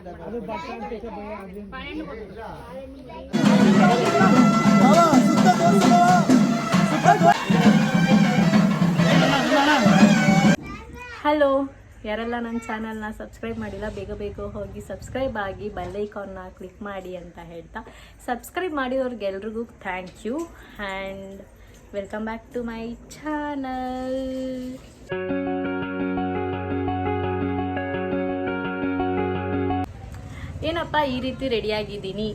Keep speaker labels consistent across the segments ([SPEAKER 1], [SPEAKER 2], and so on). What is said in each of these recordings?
[SPEAKER 1] Hello, ಯಾರೆಲ್ಲ ನನ್ನ ಚಾನಲ್ನ ಸಬ್ಸ್ಕ್ರೈಬ್ ಮಾಡಿಲ್ಲ, ಬೇಗ ಬೇಗ ಹೋಗಿ ಸಬ್ಸ್ಕ್ರೈಬ್ ಆಗಿ ಬೆಲ್ ಐಕಾನ್ನ ಕ್ಲಿಕ್ ಮಾಡಿ ಅಂತ ಹೇಳ್ತಾ. Subscribe ಮಾಡಿದವ್ರಿಗೆಲ್ರಿಗೂ thank you and welcome back to my channel ಏನಪ್ಪ ಈ ರೀತಿ ರೆಡಿಯಾಗಿದ್ದೀನಿ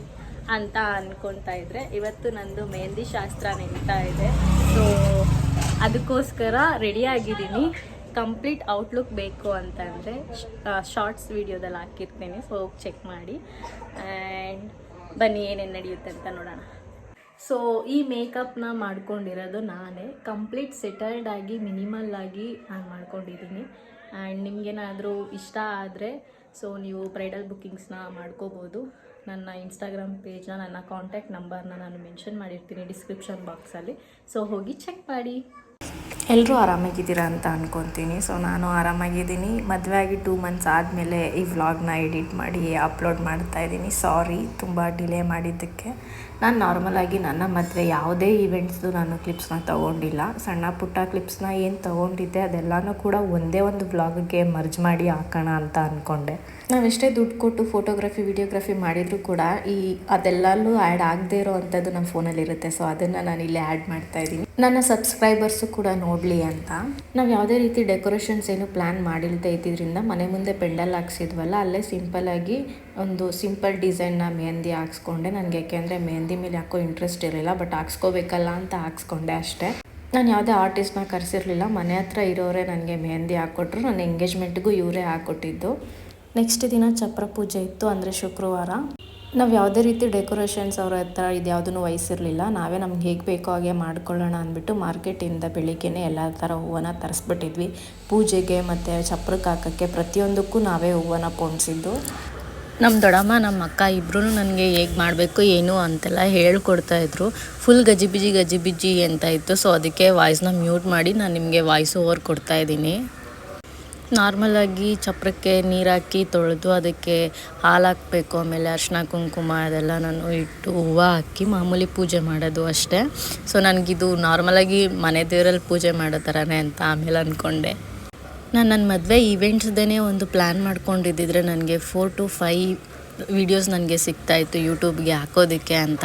[SPEAKER 1] ಅಂತ ಅನ್ಕೊತಾ ಇದ್ರೆ, ಇವತ್ತು ನಂದು ಮೆಹಂದಿ ಶಾಸ್ತ್ರ ನಡೀತಾ ಇದೆ. ಸೊ ಅದಕ್ಕೋಸ್ಕರ ರೆಡಿಯಾಗಿದ್ದೀನಿ. ಕಂಪ್ಲೀಟ್ ಔಟ್ಲುಕ್ ಬೇಕು ಅಂತಂದರೆ ಶಾರ್ಟ್ಸ್ ವೀಡಿಯೋದಲ್ಲಿ ಹಾಕಿರ್ತೀನಿ. ಸೊ ಹೋಗಿ ಚೆಕ್ ಮಾಡಿ. ಆ್ಯಂಡ್ ಬನ್ನಿ ಏನೇನು ನಡೆಯುತ್ತೆ ಅಂತ ನೋಡೋಣ. ಸೊ ಈ ಮೇಕಪ್ನ ಮಾಡ್ಕೊಂಡಿರೋದು ನಾನೇ. ಕಂಪ್ಲೀಟ್ ಸೆಟಲ್ಡ್ ಆಗಿ ಮಿನಿಮಲ್ ಆಗಿ ನಾನು ಮಾಡ್ಕೊಂಡಿದ್ದೀನಿ. ಆ್ಯಂಡ್ ನಿಮಗೇನಾದರೂ ಇಷ್ಟ ಆದರೆ ಸೊ ನೀವು ಬ್ರೈಡಲ್ ಬುಕ್ಕಿಂಗ್ಸ್ನ ಮಾಡ್ಕೋಬೋದು. ನನ್ನ ಇನ್ಸ್ಟಾಗ್ರಾಮ್ ಪೇಜ್ನ ನನ್ನ ಕಾಂಟ್ಯಾಕ್ಟ್ ನಂಬರ್ನ ನಾನು ಮೆನ್ಷನ್ ಮಾಡಿರ್ತೀನಿ ಡಿಸ್ಕ್ರಿಪ್ಷನ್ ಬಾಕ್ಸಲ್ಲಿ ಸೊ ಹೋಗಿ ಚೆಕ್ ಮಾಡಿ.
[SPEAKER 2] ಎಲ್ಲರೂ ಆರಾಮಾಗಿದ್ದೀರಾ ಅಂತ ಅಂದ್ಕೊತೀನಿ ಸೊ ನಾನು ಆರಾಮಾಗಿದ್ದೀನಿ. ಮದುವೆ ಆಗಿ ಟೂ ಮಂತ್ಸ್ ಆದಮೇಲೆ ಈ ವ್ಲಾಗ್ನ ಎಡಿಟ್ ಮಾಡಿ ಅಪ್ಲೋಡ್ ಮಾಡ್ತಾ ಇದ್ದೀನಿ. ಸಾರಿ ತುಂಬ ಡಿಲೇ ಮಾಡಿದ್ದಕ್ಕೆ. ನಾನು ನಾರ್ಮಲಾಗಿ ನನ್ನ ಮದುವೆ ಯಾವುದೇ ಈವೆಂಟ್ಸ್ದು ನಾನು ಕ್ಲಿಪ್ಸ್ನ ತೊಗೊಂಡಿಲ್ಲ. ಸಣ್ಣ ಪುಟ್ಟ ಕ್ಲಿಪ್ಸ್ನ ಏನು ತೊಗೊಂಡಿದ್ದೆ ಅದೆಲ್ಲನೂ ಕೂಡ ಒಂದೇ ಒಂದು ವ್ಲಾಗ್ಗೆ ಮರ್ಜ್ ಮಾಡಿ ಹಾಕೋಣ ಅಂತ ಅಂದ್ಕೊಂಡೆ ನಾವೆಷ್ಟೇ ದುಡ್ಡು ಕೊಟ್ಟು ಫೋಟೋಗ್ರಫಿ ವಿಡಿಯೋಗ್ರಫಿ ಮಾಡಿದರೂ ಕೂಡ ಈ ಅದೆಲ್ಲಲ್ಲೂ ಆ್ಯಡ್ ಆಗದೇ ಇರೋ ಅಂಥದ್ದು ನಮ್ಮ ಫೋನಲ್ಲಿರುತ್ತೆ ಸೊ ಅದನ್ನು ನಾನು ಇಲ್ಲಿ ಆ್ಯಡ್ ಮಾಡ್ತಾ ಇದ್ದೀನಿ ನನ್ನ ಸಬ್ಸ್ಕ್ರೈಬರ್ಸು ಕೂಡ ನೋಡಲಿ ಅಂತ. ನಾವು ಯಾವುದೇ ರೀತಿ ಡೆಕೋರೇಷನ್ಸ್ ಏನು ಪ್ಲ್ಯಾನ್ ಮಾಡಿಲ್ಲದೆ ಇದ್ದಿದ್ದರಿಂದ ಮನೆ ಮುಂದೆ ಪೆಂಡಲ್ ಹಾಕ್ಸಿದ್ವಲ್ಲ, ಅಲ್ಲೇ ಸಿಂಪಲ್ಲಾಗಿ ಒಂದು ಸಿಂಪಲ್ ಡಿಸೈನ್ನ ಮೆಹಂದಿ ಹಾಕ್ಸ್ಕೊಂಡೆ. ನನಗೆ ಯಾಕೆಂದರೆ ಮೆಹಂದಿ ಮೇಲೆ ಯಾಕೋ ಇಂಟ್ರೆಸ್ಟ್ ಇರಲಿಲ್ಲ ಬಟ್ ಹಾಕ್ಸ್ಕೋಬೇಕಲ್ಲ ಅಂತ ಹಾಕ್ಸ್ಕೊಂಡೆ ಅಷ್ಟೇ. ನಾನು ಯಾವುದೇ ಆರ್ಟಿಸ್ಟ್ನ ಕರೆಸಿರಲಿಲ್ಲ. ಮನೆ ಹತ್ರ ಇರೋರೇ ನನಗೆ ಮೆಹಂದಿ ಹಾಕ್ಕೊಟ್ರು. ನನ್ನ ಎಂಗೇಜ್ಮೆಂಟ್ಗೂ ಇವರೇ ಹಾಕ್ಕೊಟ್ಟಿದ್ದು. ನೆಕ್ಸ್ಟ್ ದಿನ ಚಪ್ರ ಪೂಜೆ ಇತ್ತು ಅಂದರೆ ಶುಕ್ರವಾರ. ನಾವು ಯಾವುದೇ ರೀತಿ ಡೆಕೋರೇಷನ್ಸ್ ಅವ್ರ ಹತ್ರ ಇದು ಯಾವುದೂ ವಹಿಸಿರಲಿಲ್ಲ. ನಾವೇ ನಮ್ಗೆ ಹೇಗೆ ಬೇಕೋ ಹಾಗೆ ಮಾಡ್ಕೊಳ್ಳೋಣ ಅಂದ್ಬಿಟ್ಟು ಮಾರ್ಕೆಟಿಂದ ಬೆಳಿಗ್ಗೆನೇ ಎಲ್ಲ ಥರ ಹೂವನ್ನ ತರಿಸ್ಬಿಟ್ಟಿದ್ವಿ. ಪೂಜೆಗೆ ಮತ್ತು ಚಪ್ರಕ್ಕೆ ಹಾಕೋಕ್ಕೆ ಪ್ರತಿಯೊಂದಕ್ಕೂ ನಾವೇ ಹೂವನ್ನ ಪೋಣಿಸಿದ್ದು.
[SPEAKER 1] ನಮ್ಮ ದೊಡ್ಡಮ್ಮ ನಮ್ಮ ಅಕ್ಕ ಇಬ್ಬರೂ ನನಗೆ ಹೇಗೆ ಮಾಡಬೇಕು, ಏನು ಅಂತೆಲ್ಲ ಹೇಳ್ಕೊಡ್ತಾ ಇದ್ರು. ಫುಲ್ ಗಜಿಬಿಜಿ ಗಜಿಬಿಜಿ ಅಂತ ಇತ್ತು. ಸೊ ಅದಕ್ಕೆ ವಾಯ್ಸ್ನ ಮ್ಯೂಟ್ ಮಾಡಿ ನಾನು ನಿಮಗೆ ವಾಯ್ಸ್ ಓವರ್ ಕೊಡ್ತಾ ಇದ್ದೀನಿ. ನಾರ್ಮಲಾಗಿ ಚಪ್ರಕ್ಕೆ ನೀರು ಹಾಕಿ ತೊಳೆದು ಅದಕ್ಕೆ ಹಾಲು ಹಾಕಬೇಕು ಆಮೇಲೆ ಅರ್ಶಿನ ಕುಂಕುಮ ಅದೆಲ್ಲ ನಾನು ಇಟ್ಟು ಹೂವು ಹಾಕಿ ಮಾಮೂಲಿ ಪೂಜೆ ಮಾಡೋದು ಅಷ್ಟೇ. ಸೊ ನನಗಿದು ನಾರ್ಮಲಾಗಿ ಮನೆ ದೇವರಲ್ಲಿ ಪೂಜೆ ಮಾಡೋ ಥರನೇ ಅಂತ ಆಮೇಲೆ ಅಂದ್ಕೊಂಡೆ ನಾನು ನನ್ನ ಮದುವೆ ಈವೆಂಟ್ಸ್ದೇ ಒಂದು ಪ್ಲ್ಯಾನ್ ಮಾಡ್ಕೊಂಡಿದ್ದಿದ್ರೆ ನನಗೆ ಫೋರ್ ಟು ಫೈ ವೀಡಿಯೋಸ್ ನನಗೆ ಸಿಗ್ತಾ ಇತ್ತು ಯೂಟ್ಯೂಬ್ಗೆ ಹಾಕೋದಕ್ಕೆ ಅಂತ.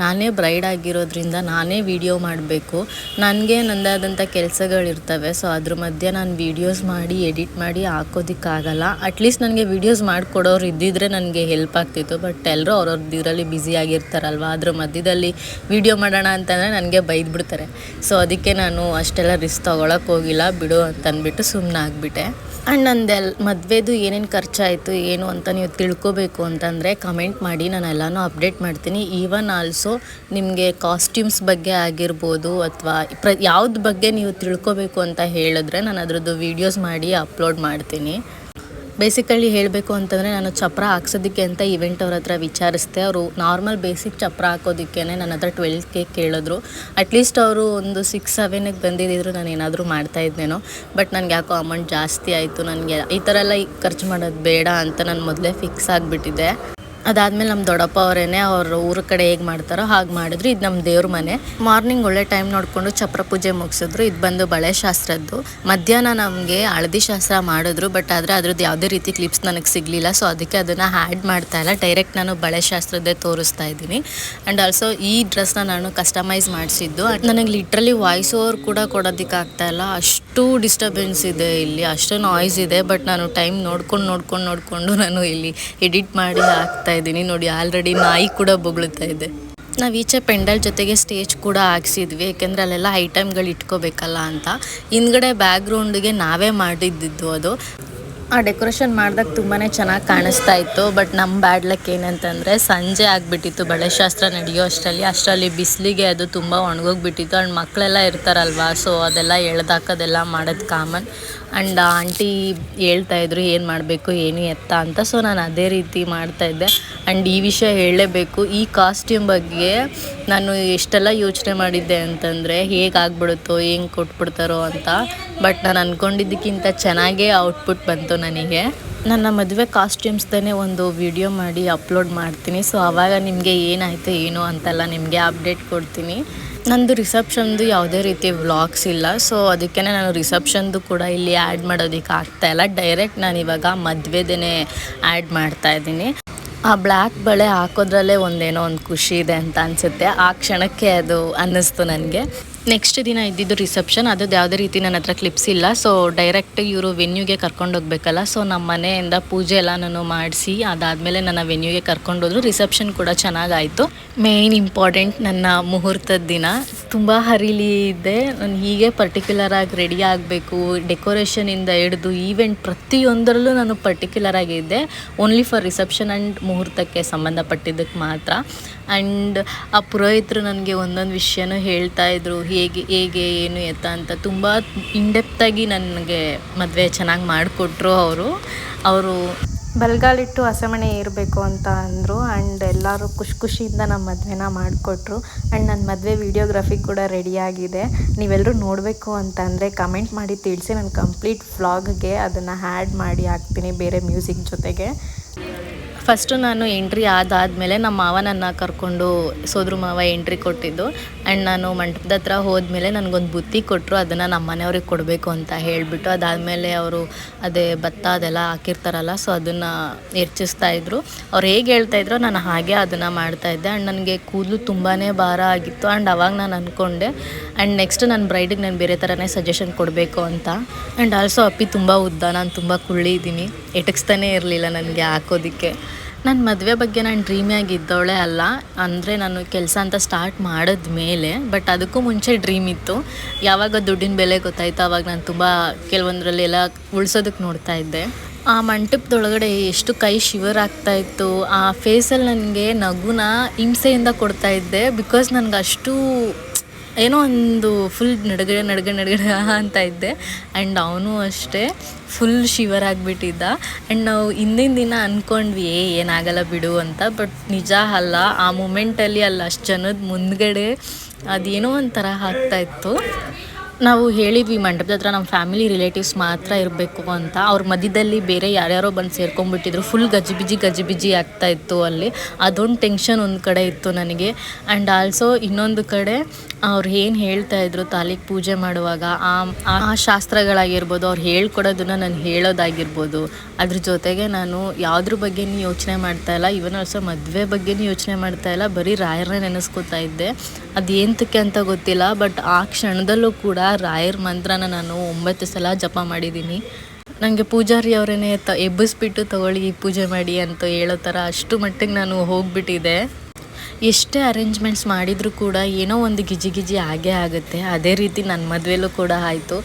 [SPEAKER 1] ನಾನೇ ಬ್ರೈಡ್ ಆಗಿರೋದ್ರಿಂದ ನಾನೇ ವಿಡಿಯೋ ಮಾಡಬೇಕು. ನನಗೆ ನನ್ನದಾದಂಥ ಕೆಲಸಗಳಿರ್ತವೆ ಸೊ ಅದ್ರ ಮಧ್ಯೆ ನಾನು ವೀಡಿಯೋಸ್ ಮಾಡಿ ಎಡಿಟ್ ಮಾಡಿ ಹಾಕೋದಕ್ಕಾಗಲ್ಲ. ಅಟ್ಲೀಸ್ಟ್ ನನಗೆ ವಿಡಿಯೋಸ್ ಮಾಡಿಕೊಡೋರು ಇದ್ದಿದ್ರೆ ನನಗೆ ಹೆಲ್ಪ್ ಆಗ್ತಿತ್ತು ಬಟ್ ಎಲ್ಲರೂ ಅವ್ರವ್ರದ್ದು ಇದರಲ್ಲಿ ಆಗಿರ್ತಾರಲ್ವ, ಅದ್ರ ಮಧ್ಯದಲ್ಲಿ ವೀಡಿಯೋ ಮಾಡೋಣ ಅಂತಂದರೆ ನನಗೆ ಬೈದ್ಬಿಡ್ತಾರೆ. ಸೊ ಅದಕ್ಕೆ ನಾನು ಅಷ್ಟೆಲ್ಲ ರಿಸ್ಕ್ ತೊಗೊಳಕ್ಕೆ ಹೋಗಿಲ್ಲ, ಬಿಡು ಅಂತಂದ್ಬಿಟ್ಟು ಸುಮ್ಮನೆ ಆಗಿಬಿಟ್ಟೆ ಆ್ಯಂಡ್ ನಂದೆಲ್ಲ ಮದುವೆದು ಏನೇನು ಖರ್ಚಾಯಿತು, ಏನು ಅಂತ ನೀವು ತಿಳ್ಕೊಬೇಕು ಅಂತಂದರೆ ಕಮೆಂಟ್ ಮಾಡಿ ನಾನು ಎಲ್ಲನೂ ಅಪ್ಡೇಟ್ ಮಾಡ್ತೀನಿ. ಈವನ್ ಆಲ್ಸೋ ನಿಮಗೆ ಕಾಸ್ಟ್ಯೂಮ್ಸ್ ಬಗ್ಗೆ ಆಗಿರ್ಬೋದು ಅಥವಾ ಪ್ರ, ಯಾವ್ದು ಬಗ್ಗೆ ನೀವು ತಿಳ್ಕೊಬೇಕು ಅಂತ ಹೇಳಿದ್ರೆ ನಾನು ಅದರದ್ದು ವೀಡಿಯೋಸ್ ಮಾಡಿ ಅಪ್ಲೋಡ್ ಮಾಡ್ತೀನಿ. ಬೇಸಿಕಲಿ ಹೇಳಬೇಕು ಅಂತಂದರೆ ನಾನು ಚಪ್ರ ಹಾಕ್ಸೋದಕ್ಕೆ ಅಂತ ಇವೆಂಟ್ ಅವ್ರ ಹತ್ರ ವಿಚಾರಿಸ್ದೆ. ಅವರು ನಾರ್ಮಲ್ ಬೇಸಿಕ್ ಚಪ್ರ ಹಾಕೋದಕ್ಕೇ ನನ್ನ ಹತ್ರ ಟ್ವೆಲ್ತ್ ಕೇಳಿದ್ರು. ಅಟ್ಲೀಸ್ಟ್ ಅವರು ಒಂದು ಸಿಕ್ಸ್ ಸೆವೆನಿಗೆ ಬಂದಿದ್ದಿದ್ರು ನಾನು ಏನಾದರೂ ಮಾಡ್ತಾ ಇದ್ದೇನೋ ಬಟ್ ನನಗೆ ಯಾಕೋ ಅಮೌಂಟ್ ಜಾಸ್ತಿ ಆಯಿತು. ನನಗೆ ಈ ಥರ ಎಲ್ಲ ಖರ್ಚು ಮಾಡೋದು ಬೇಡ ಅಂತ ನಾನು ಮೊದಲೇ ಫಿಕ್ಸ್ ಆಗಿಬಿಟ್ಟಿದ್ದೆ. ಅದಾದಮೇಲೆ ನಮ್ಮ ದೊಡ್ಡಪ್ಪ ಅವರೇನೆ ಅವ್ರ ಊರ ಕಡೆ ಹೇಗೆ ಮಾಡ್ತಾರೋ ಹಾಗೆ ಮಾಡಿದ್ರು. ಇದು ನಮ್ಮ ದೇವ್ರ ಮನೆ. ಮಾರ್ನಿಂಗ್ ಒಳ್ಳೆ ಟೈಮ್ ನೋಡಿಕೊಂಡು ಚಪ್ರ ಪೂಜೆ ಮುಗಿಸಿದ್ರು. ಇದು ಬಂದು ಬಳೆ ಶಾಸ್ತ್ರದ್ದು. ಮಧ್ಯಾಹ್ನ ನಮಗೆ ಹಳದಿ ಶಾಸ್ತ್ರ ಮಾಡಿದ್ರು ಬಟ್ ಆದರೆ ಅದ್ರದ್ದು ಯಾವುದೇ ರೀತಿ ಕ್ಲಿಪ್ಸ್ ನನಗೆ ಸಿಗಲಿಲ್ಲ. ಸೊ ಅದಕ್ಕೆ ಅದನ್ನು ಹ್ಯಾಡ್ ಮಾಡ್ತಾ ಇಲ್ಲ. ಡೈರೆಕ್ಟ್ ನಾನು ಬಳೆ ಶಾಸ್ತ್ರದ್ದೇ ತೋರಿಸ್ತಾ ಇದ್ದೀನಿ. ಆ್ಯಂಡ್ ಆಲ್ಸೋ ಈ ಡ್ರೆಸ್ನ ನಾನು ಕಸ್ಟಮೈಸ್ ಮಾಡಿಸಿದ್ದು. ನನಗೆ ಲಿಟ್ರಲಿ ವಾಯ್ಸ್ ಓವರ್ ಕೂಡ ಕೊಡೋದಕ್ಕೆ ಇಲ್ಲ. ಅಷ್ಟು ಡಿಸ್ಟರ್ಬೆನ್ಸ್ ಇದೆ ಇಲ್ಲಿ, ಅಷ್ಟು ನಾಯ್ಸ್ ಇದೆ ಬಟ್ ನಾನು ಟೈಮ್ ನೋಡ್ಕೊಂಡು ನೋಡ್ಕೊಂಡು ನೋಡಿಕೊಂಡು ನಾನು ಇಲ್ಲಿ ಎಡಿಟ್ ಮಾಡಿ ಹಾಕ್ತಾ ಇದ್ದೀನಿ. ನೋಡಿ ಆಲ್ರೆಡಿ ನಾಯಿ ಕೂಡ ಬೊಗಳುತ್ತಾ ಇದೆ. ನಾವು ಈಚೆ ಪೆಂಡಲ್ ಜೊತೆಗೆ ಸ್ಟೇಜ್ ಕೂಡ ಹಾಕ್ಸಿದ್ವಿ, ಏಕೆಂದರೆ ಅಲ್ಲೆಲ್ಲ ಐಟಮ್ಗಳು ಇಟ್ಕೋಬೇಕಲ್ಲ ಅಂತ. ಹಿಂದ್ಗಡೆ ಬ್ಯಾಕ್ಗ್ರೌಂಡಿಗೆ ನಾವೇ ಮಾಡಿದ್ದಿದ್ದು ಅದು. ಆ ಡೆಕೋರೇಷನ್ ಮಾಡಿದಾಗ ತುಂಬಾ ಚೆನ್ನಾಗಿ ಕಾಣಿಸ್ತಾ ಇತ್ತು. ಬಟ್ ನಮ್ಮ ಬ್ಯಾಡ್ ಲಕ್ ಏನಂತಂದರೆ ಸಂಜೆ ಆಗಿಬಿಟ್ಟಿತ್ತು. ಬಳೆ ಶಾಸ್ತ್ರ ನಡೆಯೋ ಅಷ್ಟರಲ್ಲಿ ಅಷ್ಟರಲ್ಲಿ ಬಿಸಿಲಿಗೆ ಅದು ತುಂಬ ಒಣಗೋಗ್ಬಿಟ್ಟಿತ್ತು. ಆ್ಯಂಡ್ ಮಕ್ಕಳೆಲ್ಲ ಇರ್ತಾರಲ್ವಾ, ಸೊ ಅದೆಲ್ಲ ಎಳ್ದಾಕೋದೆಲ್ಲ ಮಾಡೋದು ಕಾಮನ್. ಆ್ಯಂಡ್ ಆಂಟಿ ಹೇಳ್ತಾಯಿದ್ರು ಏನು ಮಾಡಬೇಕು, ಏನು ಎತ್ತ ಅಂತ. ಸೊ ನಾನು ಅದೇ ರೀತಿ ಮಾಡ್ತಾಯಿದ್ದೆ ಆ್ಯಂಡ್ ಈ ವಿಷಯ ಹೇಳಲೇಬೇಕು. ಈ ಕಾಸ್ಟ್ಯೂಮ್ ಬಗ್ಗೆ ನಾನು ಎಷ್ಟೆಲ್ಲ ಯೋಚನೆ ಮಾಡಿದ್ದೆ ಅಂತಂದರೆ, ಹೇಗೆ ಆಗ್ಬಿಡುತ್ತೋ ಹೆಂಗೆ ಕೊಟ್ಬಿಡ್ತಾರೋ ಅಂತ ಬಟ್ ನಾನು ಅಂದ್ಕೊಂಡಿದ್ದಕ್ಕಿಂತ ಚೆನ್ನಾಗೇ ಔಟ್ಪುಟ್ ಬಂತು ನನಗೆ. ನನ್ನ ಮದುವೆ ಕಾಸ್ಟ್ಯೂಮ್ಸ್ದೇ ಒಂದು ವಿಡಿಯೋ ಮಾಡಿ ಅಪ್ಲೋಡ್ ಮಾಡ್ತೀನಿ. ಸೊ ಆವಾಗ ನಿಮಗೆ ಏನಾಯಿತು, ಏನು ಅಂತೆಲ್ಲ ನಿಮಗೆ ಅಪ್ಡೇಟ್ ಕೊಡ್ತೀನಿ. ನಂದು ರಿಸೆಪ್ಷನ್ದು ಯಾವುದೇ ರೀತಿ ವ್ಲಾಗ್ಸ್ ಇಲ್ಲ. ಸೊ ಅದಕ್ಕೆ ನಾನು ರಿಸೆಪ್ಷನ್ದು ಕೂಡ ಇಲ್ಲಿ ಆ್ಯಡ್ ಮಾಡೋದಕ್ಕೆ ಇಲ್ಲ. ಡೈರೆಕ್ಟ್ ನಾನು ಇವಾಗ ಮದುವೆದೇ ಆ್ಯಡ್ ಮಾಡ್ತಾ ಇದ್ದೀನಿ. ಆ ಬ್ಲ್ಯಾಕ್ ಬಳೆ ಹಾಕೋದ್ರಲ್ಲೇ ಒಂದೇನೋ ಒಂದು ಖುಷಿ ಇದೆ ಅಂತ ಅನಿಸುತ್ತೆ. ಆ ಕ್ಷಣಕ್ಕೆ ಅದು ಅನ್ನಿಸ್ತು ನನಗೆ. ನೆಕ್ಸ್ಟ್ ದಿನ ಇದ್ದಿದ್ದು ರಿಸೆಪ್ಷನ್ ಅದ್ರದ್ದು ಯಾವುದೇ ರೀತಿ ನನ್ನ ಹತ್ರ ಕ್ಲಿಪ್ಸ್ ಇಲ್ಲ. ಸೊ ಡೈರೆಕ್ಟ್ ಇವರು ವೆನ್ಯೂಗೆ ಕರ್ಕೊಂಡು ಹೋಗ್ಬೇಕಲ್ಲ. ಸೊ ನಮ್ಮ ಮನೆಯಿಂದ ಪೂಜೆ ಎಲ್ಲ ನಾನು ಮಾಡಿಸಿ, ಅದಾದಮೇಲೆ ನನ್ನ ವೆನ್ಯೂಗೆ ಕರ್ಕೊಂಡೋದ್ರು ರಿಸೆಪ್ಷನ್ ಕೂಡ ಚೆನ್ನಾಗಾಯಿತು. ಮೇಯ್ನ್ ಇಂಪಾರ್ಟೆಂಟ್ ನನ್ನ ಮುಹೂರ್ತದ ದಿನ. ತುಂಬ ಹರಿಲಿ ಇದೆ. ನಾನು ಹೀಗೆ ಪರ್ಟಿಕ್ಯುಲರ್ ಆಗಿ ರೆಡಿ ಆಗಬೇಕು. ಡೆಕೋರೇಷನಿಂದ ಹಿಡಿದು ಈವೆಂಟ್ ಪ್ರತಿಯೊಂದರಲ್ಲೂ ನಾನು ಪರ್ಟಿಕ್ಯುಲರ್ ಆಗಿದ್ದೆ ಓನ್ಲಿ ಫಾರ್ ರಿಸೆಪ್ಷನ್ ಆ್ಯಂಡ್ ಮುಹೂರ್ತಕ್ಕೆ ಸಂಬಂಧಪಟ್ಟಿದ್ದಕ್ಕೆ ಮಾತ್ರ. ಆ್ಯಂಡ್ ಆ ಪುರೋಹಿತರು ನನಗೆ ಒಂದೊಂದು ವಿಷಯನೂ ಹೇಳ್ತಾ ಇದ್ರು. ಹೇಗೆ ಹೇಗೆ, ಏನು, ಎತ್ತ ಅಂತ ತುಂಬ ಇಂಡೆಪ್ತಾಗಿ ನನಗೆ ಮದುವೆ ಚೆನ್ನಾಗಿ ಮಾಡಿಕೊಟ್ರು ಅವರು. ಅವರು
[SPEAKER 2] ಬಲ್ಗಾಲಿಟ್ಟು ಹಸೆಮಣೆ ಇರಬೇಕು ಅಂತ ಅಂದರು. ಆ್ಯಂಡ್ ಎಲ್ಲರೂ ಖುಷಿ ಖುಷಿಯಿಂದ ನಮ್ಮ ಮದುವೆನ ಮಾಡಿಕೊಟ್ರು. ಆ್ಯಂಡ್ ನನ್ನ ಮದುವೆ ವೀಡಿಯೋಗ್ರಫಿ ಕೂಡ ರೆಡಿಯಾಗಿದೆ ನೀವೆಲ್ಲರೂ ನೋಡಬೇಕು ಅಂತ ಅಂದರೆ ಕಮೆಂಟ್ ಮಾಡಿ ತಿಳಿಸಿ. ನಾನು ಕಂಪ್ಲೀಟ್ ಫ್ಲಾಗ್ಗೆ ಅದನ್ನು ಹ್ಯಾಡ್ ಮಾಡಿ ಹಾಕ್ತೀನಿ ಬೇರೆ ಮ್ಯೂಸಿಕ್ ಜೊತೆಗೆ.
[SPEAKER 1] ಫಸ್ಟು ನಾನು ಎಂಟ್ರಿ ಆದಾದಮೇಲೆ ನಮ್ಮ ಮಾವ ನನ್ನ ಕರ್ಕೊಂಡು ಸೋದ್ರ ಮಾವ ಎಂಟ್ರಿ ಕೊಟ್ಟಿದ್ದು. ಆ್ಯಂಡ್ ನಾನು ಮಂಟಪದ ಹತ್ರ ಹೋದ್ಮೇಲೆ ನನಗೊಂದು ಬುತ್ತಿ ಕೊಟ್ಟರು ಅದನ್ನು ನಮ್ಮ ಮನೆಯವ್ರಿಗೆ ಕೊಡಬೇಕು ಅಂತ ಹೇಳಿಬಿಟ್ಟು, ಅದಾದಮೇಲೆ ಅವರು ಅದೇ ಭತ್ತ ಅದೆಲ್ಲ ಹಾಕಿರ್ತಾರಲ್ಲ ಸೊ ಅದನ್ನು ಇದ್ರು. ಅವ್ರು ಹೇಗೆ ಹೇಳ್ತಾ ಇದ್ರು ನಾನು ಹಾಗೆ ಅದನ್ನು ಮಾಡ್ತಾಯಿದ್ದೆ ಆ್ಯಂಡ್ ನನಗೆ ಕೂದಲು ತುಂಬಾ ಭಾರ ಆಗಿತ್ತು. ಆ್ಯಂಡ್ ಅವಾಗ ನಾನು ಅಂದ್ಕೊಂಡೆ ಆ್ಯಂಡ್ ನೆಕ್ಸ್ಟ್ ನನ್ನ ಬ್ರೈಡಿಗೆ ನಾನು ಬೇರೆ ಥರನೇ ಸಜೆಷನ್ ಕೊಡಬೇಕು ಅಂತ. ಆ್ಯಂಡ್ ಆಲ್ಸೋ ಅಪ್ಪಿ ತುಂಬ ಉದ್ದ, ನಾನು ತುಂಬ ಕುಳ್ಳಿ ಇದ್ದೀನಿ. ಎಟಕ್ಸ್ತಾನೇ ಇರಲಿಲ್ಲ ನನಗೆ ಹಾಕೋದಕ್ಕೆ. ನನ್ನ ಮದುವೆ ಬಗ್ಗೆ ನಾನು ಡ್ರೀಮಿಯಾಗಿದ್ದವಳೆ ಅಲ್ಲ. ಅಂದರೆ ನಾನು ಕೆಲಸ ಅಂತ ಸ್ಟಾರ್ಟ್ ಮಾಡಿದ ಮೇಲೆ ಬಟ್ ಅದಕ್ಕೂ ಮುಂಚೆ ಡ್ರೀಮ್ ಇತ್ತು. ಯಾವಾಗ ದುಡ್ಡಿನ ಬೆಲೆ ಗೊತ್ತಾಯಿತು ಆವಾಗ ನಾನು ತುಂಬ ಕೆಲವೊಂದರಲ್ಲೆಲ್ಲ ಉಳಿಸೋದಕ್ಕೆ ನೋಡ್ತಾ ಇದ್ದೆ. ಆ ಮಂಟಪದೊಳಗಡೆ ಎಷ್ಟು ಕೈ ಶಿವರ್ ಆಗ್ತಾ ಇತ್ತು. ಆ ಫೇಸಲ್ಲಿ ನನಗೆ ನಗುನ ಹಿಂಸೆಯಿಂದ ಕೊಡ್ತಾ ಇದ್ದೆ. ಬಿಕಾಸ್ ನನಗೆ ಅಷ್ಟು ಏನೋ ಒಂದು ಫುಲ್ ನಡುಗಡೆ, ನಡಗಡೆ ನಡಗಡೆ ಅಂತ ಇದ್ದೆ. ಆ್ಯಂಡ್ ಅವನು ಅಷ್ಟೇ ಫುಲ್ ಶಿವರ್ ಆಗಿಬಿಟ್ಟಿದ್ದ. ಆ್ಯಂಡ್ ನಾವು ಹಿಂದಿನ ದಿನ ಅಂದ್ಕೊಂಡ್ವಿ ಏ, ಏನಾಗಲ್ಲ ಬಿಡು ಅಂತ. ಬಟ್ ನಿಜ ಅಲ್ಲ, ಆ ಮೂಮೆಂಟಲ್ಲಿ ಅಲ್ಲಿ, ಅಷ್ಟು ಜನದ ಮುಂದ್ಗಡೆ ಅದೇನೋ ಒಂಥರ ಆಗ್ತಾ ಇತ್ತು. ನಾವು ಹೇಳಿದ್ವಿ ಮಂಟಪದ ಹತ್ರ ನಮ್ಮ ಫ್ಯಾಮಿಲಿ ರಿಲೇಟಿವ್ಸ್ ಮಾತ್ರ ಇರಬೇಕು ಅಂತ. ಅವ್ರ ಮಧ್ಯದಲ್ಲಿ ಬೇರೆ ಯಾರ್ಯಾರೋ ಬಂದು ಸೇರ್ಕೊಂಡ್ಬಿಟ್ಟಿದ್ರು. ಫುಲ್ ಗಜಿಬಿಜಿ ಗಜಿಬಿಜಿ ಆಗ್ತಾ ಇತ್ತು ಅಲ್ಲಿ. ಅದೊಂದು ಟೆನ್ಷನ್ ಒಂದು ಕಡೆ ಇತ್ತು ನನಗೆ. ಆ್ಯಂಡ್ ಆಲ್ಸೋ ಇನ್ನೊಂದು ಕಡೆ, ಅವ್ರು ಏನು ಹೇಳ್ತಾ ಇದ್ರು ತಾಲಿಗೆ ಪೂಜೆ ಮಾಡುವಾಗ, ಆ ಆ ಶಾಸ್ತ್ರಗಳಾಗಿರ್ಬೋದು, ಅವ್ರು ಹೇಳ್ಕೊಡೋದನ್ನು ನಾನು ಹೇಳೋದಾಗಿರ್ಬೋದು. ಅದ್ರ ಜೊತೆಗೆ ನಾನು ಯಾವುದ್ರ ಬಗ್ಗೆನೂ ಯೋಚನೆ ಮಾಡ್ತಾ ಇಲ್ಲ. ಇವನ್ ಆಲ್ಸೋ ಮದುವೆ ಬಗ್ಗೆನೂ ಯೋಚನೆ ಮಾಡ್ತಾ ಇಲ್ಲ. ಬರೀ ರಾಯರನ್ನ ನೆನೆಸ್ಕೊತಾ ಇದ್ದೆ. ಅದು ಏಂತಕ್ಕೆ ಅಂತ ಗೊತ್ತಿಲ್ಲ ಬಟ್ ಆ ಕ್ಷಣದಲ್ಲೂ ಕೂಡ ರಾಯರ ಮಂತ್ರನ ನಾನು ಒಂಬತ್ತು ಸಲ ಜಪ ಮಾಡಿದ್ದೀನಿ. ನನಗೆ ಪೂಜಾರಿ ಅವರೇ ತ ಎಬ್ಬಿಸ್ಬಿಟ್ಟು ತಗೊಳ್ಳಿ ಪೂಜೆ ಮಾಡಿ ಅಂತ ಹೇಳೋ ಥರ ಅಷ್ಟು ಮಟ್ಟಿಗೆ ನಾನು ಹೋಗ್ಬಿಟ್ಟಿದೆ ಎಷ್ಟೇ ಅರೇಂಜ್ಮೆಂಟ್ಸ್ ಮಾಡಿದರೂ ಕೂಡ ಏನೋ ಒಂದು ಗಿಜಿ ಗಿಜಿ ಆಗೇ ಆಗುತ್ತೆ. ಅದೇ ರೀತಿ ನನ್ನ ಮದುವೆಲೂ ಕೂಡ ಆಯಿತು.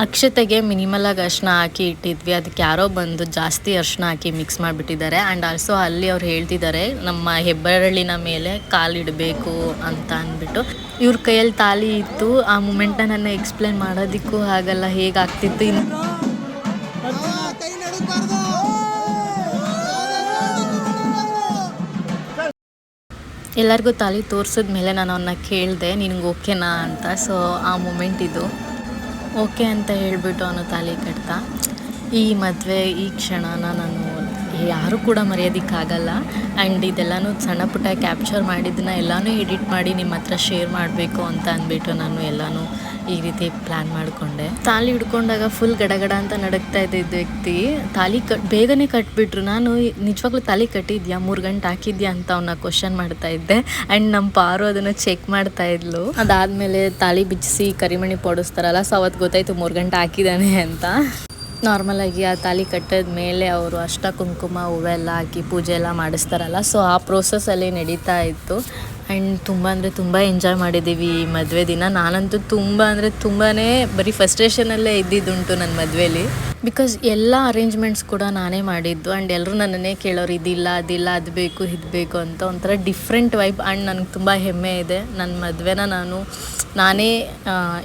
[SPEAKER 1] ಅಕ್ಷತೆಗೆ ಮಿನಿಮಲಾಗಿ ಅರ್ಶಿನ ಹಾಕಿ ಇಟ್ಟಿದ್ವಿ. ಅದಕ್ಕೆ ಯಾರೋ ಬಂದು ಜಾಸ್ತಿ ಅರ್ಶಿನ ಹಾಕಿ ಮಿಕ್ಸ್ ಮಾಡಿಬಿಟ್ಟಿದ್ದಾರೆ. ಆ್ಯಂಡ್ ಆಲ್ಸೋ ಅಲ್ಲಿ ಅವ್ರು ಹೇಳ್ತಿದ್ದಾರೆ, ನಮ್ಮ ಹೆಬ್ಬರಳಿನ ಮೇಲೆ ಕಾಲಿಡಬೇಕು ಅಂತ ಅಂದ್ಬಿಟ್ಟು. ಇವ್ರ ಕೈಯಲ್ಲಿ ತಾಲಿ ಇತ್ತು. ಆ ಮೂಮೆಂಟ್ನ ನಾನು ಎಕ್ಸ್ಪ್ಲೇನ್ ಮಾಡೋದಕ್ಕೂ ಆಗಲ್ಲ ಹೇಗಾಗ್ತಿತ್ತು ಇನ್ನು. ಎಲ್ಲರಿಗೂ ತಾಲಿ ತೋರಿಸಿದ ಮೇಲೆ ನಾನು ಅವನ್ನ ಕೇಳಿದೆ, ನಿನಗೆ ಓಕೆನಾ ಅಂತ. ಸೊ ಆ ಮೂಮೆಂಟ್ ಇದು. ಓಕೆ ಅಂತ ಹೇಳಿಬಿಟ್ಟು ಅವನು ತಾಲಿ ಕಟ್ತಾ, ಈ ಮದುವೆ, ಈ ಕ್ಷಣನ ನಾನು ಯಾರೂ ಕೂಡ ಮರೆಯೋದಕ್ಕಾಗಲ್ಲ. ಆ್ಯಂಡ್ ಇದೆಲ್ಲನೂ ಸಣ್ಣ ಪುಟ್ಟ ಕ್ಯಾಪ್ಚರ್ ಮಾಡಿದ್ದನ್ನ ಎಲ್ಲನೂ ಎಡಿಟ್ ಮಾಡಿ ನಿಮ್ಮ ಹತ್ರ ಶೇರ್ ಮಾಡಬೇಕು ಅಂತ ಅಂದ್ಬಿಟ್ಟು ನಾನು ಎಲ್ಲನೂ ಈ ರೀತಿ ಪ್ಲ್ಯಾನ್ ಮಾಡಿಕೊಂಡೆ. ತಾಲಿ ಹಿಡ್ಕೊಂಡಾಗ ಫುಲ್ ಗಡಗಡ ಅಂತ ನಡಕ್ತಾ ಇದ್ದ ವ್ಯಕ್ತಿ ತಾಲಿ ಕಟ್ ಬೇಗನೆ ಕಟ್ಬಿಟ್ರು. ನಾನು ನಿಜವಾಗ್ಲೂ ತಾಲಿ ಕಟ್ಟಿದ್ಯಾ? ಮೂರು ಗಂಟೆ ಹಾಕಿದ್ಯಾ ಅಂತ ಅವನ್ನ ಕ್ವಶನ್ ಮಾಡ್ತಾ ಇದ್ದೆ. ಆ್ಯಂಡ್ ನಮ್ಮ ಪಾರು ಅದನ್ನು ಚೆಕ್ ಮಾಡ್ತಾ ಇದ್ಲು. ಅದಾದ್ಮೇಲೆ ತಾಲಿ ಬಿಚ್ಚಿಸಿ ಕರಿಮಣಿ ಪೋಡಿಸ್ತಾರಲ್ಲ ಸೊ ಅವತ್ತು ಗೊತ್ತಾಯ್ತು ಮೂರು ಗಂಟೆ ಹಾಕಿದಾನೆ ಅಂತ. ನಾರ್ಮಲಾಗಿ ಆ ತಾಲಿ ಕಟ್ಟದ ಮೇಲೆ ಅವರು ಅಷ್ಟ ಕುಂಕುಮ, ಹೂವೆಲ್ಲ ಹಾಕಿ ಪೂಜೆ ಎಲ್ಲ ಮಾಡಿಸ್ತಾರಲ್ಲ ಸೊ ಆ ಪ್ರೋಸೆಸ್ಸಲ್ಲಿ ನಡೀತಾ ಇತ್ತು. ಆ್ಯಂಡ್ ತುಂಬ ಅಂದರೆ ತುಂಬ ಎಂಜಾಯ್ ಮಾಡಿದ್ದೀವಿ ಈ ಮದುವೆ ದಿನ. ನಾನಂತೂ ತುಂಬ ಅಂದರೆ ತುಂಬಾ ಬರೀ ಫಸ್ಟ್ರೇಷನಲ್ಲೇ ಇದ್ದಿದ್ದುಂಟು ನನ್ನ ಮದುವೆಲಿ. ಬಿಕಾಸ್ ಎಲ್ಲ ಅರೇಂಜ್ಮೆಂಟ್ಸ್ ಕೂಡ ನಾನೇ ಮಾಡಿದ್ದು ಆ್ಯಂಡ್ ಎಲ್ಲರೂ ನನ್ನನ್ನೇ ಕೇಳೋರು ಇದಿಲ್ಲ, ಅದಿಲ್ಲ, ಅದು ಬೇಕು ಇದು ಬೇಕು ಅಂತ ಒಂಥರ ಡಿಫ್ರೆಂಟ್ ವೈಬ್ ಆ್ಯಂಡ್ ನನಗೆ ತುಂಬ ಹೆಮ್ಮೆ ಇದೆ. ನನ್ನ ಮದುವೆನ ನಾನು ನಾನೇ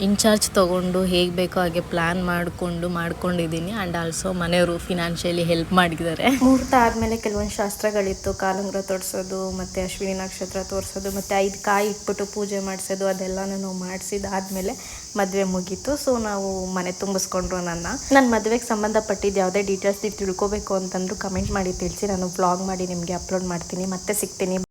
[SPEAKER 1] ಇನ್ಚಾರ್ಜ್ ತೊಗೊಂಡು ಹೇಗೆ ಬೇಕೋ ಹಾಗೆ ಪ್ಲ್ಯಾನ್ ಮಾಡಿಕೊಂಡು ಮಾಡ್ಕೊಂಡಿದ್ದೀನಿ ಆ್ಯಂಡ್ ಆಲ್ಸೋ ಮನೆಯವರು ಫಿನಾನ್ಷಿಯಲಿ ಹೆಲ್ಪ್ ಮಾಡಿದ್ದಾರೆ.
[SPEAKER 2] ಮುಹೂರ್ತ ಆದಮೇಲೆ ಕೆಲವೊಂದು ಶಾಸ್ತ್ರಗಳಿತ್ತು, ಕಾಲುಂಗ್ರ ತೋರಿಸೋದು, ಮತ್ತು ಅಶ್ವಿನಿ ನಕ್ಷತ್ರ ತೋರಿಸೋದು, ಮತ್ತು ಐದು ಕಾಯಿ ಇಟ್ಬಿಟ್ಟು ಪೂಜೆ ಮಾಡಿಸೋದು, ಅದೆಲ್ಲನೂ ಮಾಡಿಸಿದಾದ್ಮೇಲೆ ಮದುವೆ ಮುಗೀತು. ಸೊ ನಾವು ಮನೆ ತುಂಬಿಸ್ಕೊಂಡ್ರು ನನ್ನ. ನನ್ನ ಮದುವೆಗೆ ಸಂಬಂಧಪಟ್ಟಿದ್ದು ಯಾವುದೇ ಡೀಟೇಲ್ಸ್ ನೀವು ತಿಳ್ಕೋಬೇಕು ಅಂತಂದ್ರೂ ಕಮೆಂಟ್ ಮಾಡಿ ತಿಳಿಸಿ. ನಾನು ವ್ಲಾಗ್ ಮಾಡಿ ನಿಮಗೆ ಅಪ್ಲೋಡ್ ಮಾಡ್ತೀನಿ. ಮತ್ತೆ ಸಿಗ್ತೀನಿ.